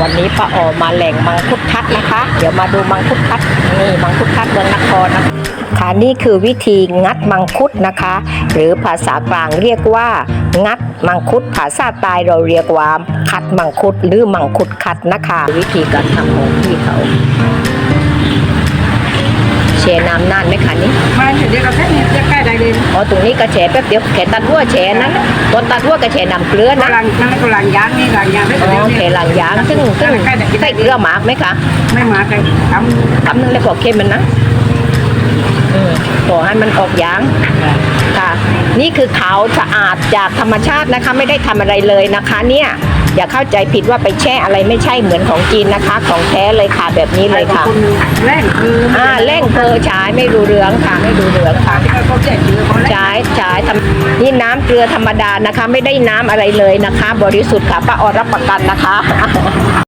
วันนี้ป้าออมาแหล่งมังคุดคัดนะคะ เดี๋ยวมาดูมังคุดคัดนี่มังคุดคัดเมืองนครนะคะค่ะนี่คือวิธีงัดมังคุดนะคะ หรือภาษากลางเรียกว่า งัดมังคุดภาษาใตายเราเรียกว่า คัดมังคุดหรือมังคุดคัดนะคะ วิธีการทำของพี่เขาเชน้ำนานไหมคะนี่มาเดี๋ยวเราแค่นี้ใกล้ได้เลย อ๋อตรงนี้ก็แฉแป๊บเดียวแขตัดหัวแฉนั้นตอนตัดหัวก็แฉน้ำเกลือก็นะลังนั่นก็ลังยางนี่ลังยางไม่อ๋เดี๋ยวอแขหลังยางซึ่งซึ่งใกล้ได้กินใส่เกลือหมากไหมคะไม่มาใครทำคำนึงเลยบอกเค็มมันนะอืมขอให้มันออกยางค่ะ นี่คือขาวสะอาดจากธรรมชาตินะคะ ไม่ได้ทำอะไรเลยนะคะ เนี่ย อย่าเข้าใจผิดว่าไปแช่อะไรไม่ใช่เหมือนของจีนนะคะ ของแท้เลยค่ะแบบนี้เลยค่ะคนแร่งคืออ่าเร่งเพอฉายไม่ดูเรืองค่ะไม่ดูเรืองค่ะเขาแจ้งคือเขาแร่งฉายฉายทำนี่น้ำเกลือธรรมดานะคะ ไม่ได้น้ำอะไรเลยนะคะ บริสุทธิ์ค่ะป้าออรับประกันนะคะ